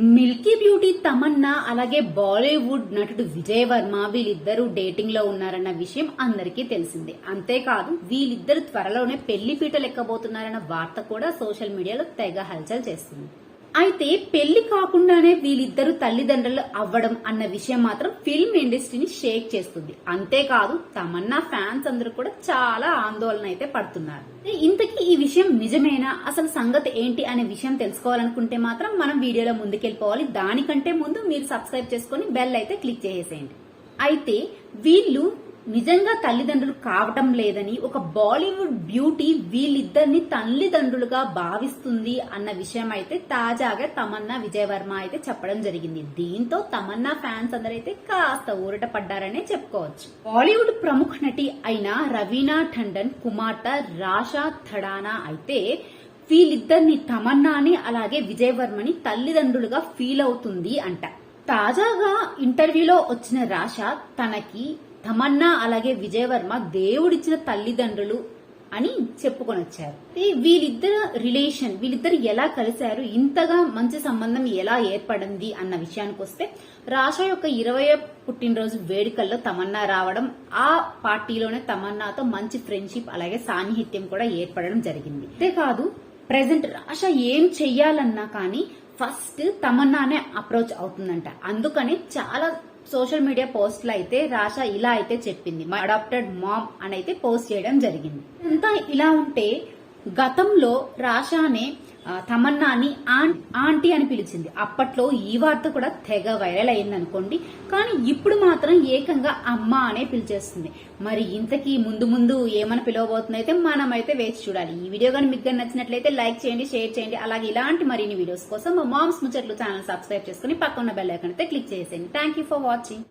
Milky beauty Tamannaah అలాగే బాలీవుడ్ నటుడు విజయ్ వర్మ వీళ్ళిద్దరూ డేటింగ్లో ఉన్నారన్న విషయం అందరికీ తెలిసిందే. అంతేకాదు వీళ్ళిద్దరు త్వరలోనే పెళ్ళి పీటలు ఎక్కబోతున్నారన్న వార్త కూడా సోషల్ మీడియాలో తెగ హల్చల్ చేస్తుంది. అయితే పెళ్ళి కాకుండానే వీళ్ళిద్దరు తల్లిదండ్రులు అవ్వడం అన్న విషయం మాత్రం ఫిల్మ్ ఇండస్ట్రీని షేక్ చేస్తుంది. అంతేకాదు తమన్నా ఫ్యాన్స్ అందరూ కూడా చాలా ఆందోళన అయితే పడుతున్నారు. ఇంతకీ ఈ విషయం నిజమేనా? అసలు సంగతి ఏంటి అనే విషయం తెలుసుకోవాలనుకుంటే మాత్రం మనం వీడియోలో ముందుకెళ్ళిపోవాలి. దానికంటే ముందు మీరు సబ్స్క్రైబ్ చేసుకుని బెల్ అయితే క్లిక్ చేసేయండి అయితే వీళ్ళు నిజంగా తల్లిదండ్రులు కావటం లేదని ఒక బాలీవుడ్ బ్యూటీ వీళ్ళిద్దరిని తల్లిదండ్రులుగా భావిస్తుంది అన్న విషయం అయితే తాజాగా తమన్నా విజయవర్మ అయితే చెప్పడం జరిగింది. దీంతో తమన్నా ఫ్యాన్స్ అందరైతే కాస్త ఊరట పడ్డారనే చెప్పుకోవచ్చు. బాలీవుడ్ ప్రముఖ నటి అయిన రవీనా టండన్ కుమార్తె రాషా థడానా అయితే వీళ్ళిద్దరిని తమన్నాని అలాగే విజయవర్మని తల్లిదండ్రులుగా ఫీల్ అవుతుంది అంట. తాజాగా ఇంటర్వ్యూలో వచ్చిన రాష తనకి తమన్నా అలాగే విజయవర్మ దేవుడిచ్చిన తల్లిదండ్రులు అని చెప్పుకొని వచ్చారు వీళ్ళిద్దరు రిలేషన్ వీళ్ళిద్దరు ఎలా కలిశారు ఇంతగా మంచి సంబంధం ఎలా ఏర్పడింది అన్న విషయానికి వస్తే రాష యొక్క ఇరవై పుట్టినరోజు వేడుకల్లో తమన్నా రావడం ఆ పార్టీలోనే తమన్నాతో మంచి ఫ్రెండ్షిప్ అలాగే సాన్నిహిత్యం కూడా ఏర్పడడం జరిగింది. అంతేకాదు ప్రెసెంట్ రాష ఏం చెయ్యాలన్నా కానీ ఫస్ట్ తమన్నానే అప్రోచ్ అవుతుందంట. అందుకని చాలా సోషల్ మీడియా పోస్ట్లు అయితే రాషా ఇలా అయితే చెప్పింది. మై అడాప్టెడ్ మామ్ అని అయితే పోస్ట్ చేయడం జరిగింది. అంతా ఇలా ఉంటే గతంలో రాషానే తమన్నాని ఆంటీ అని పిలిచింది. అప్పట్లో ఈ వార్త కూడా తెగ వైరల్ అయింది అనుకోండి కానీ ఇప్పుడు మాత్రం ఏకంగా అమ్మ అనే పిలిచేస్తుంది. మరి ఇంతకీ ముందు ముందు ఏమని మనం అయితే మనమైతే వేచి చూడాలి. ఈ వీడియో కానీ మీకు నచ్చినట్లయితే లైక్ చేయండి షేర్ చేయండి. అలాగే ఇలాంటి మరిన్ని వీడియోస్ కోసం మా మామ్స్ ముచ్చట్లు ఛానల్ సబ్స్క్రైబ్ చేసుకుని పక్కన బెల్ ఐకన్ అయితే క్లిక్ చేసేయండి. Thank you for watching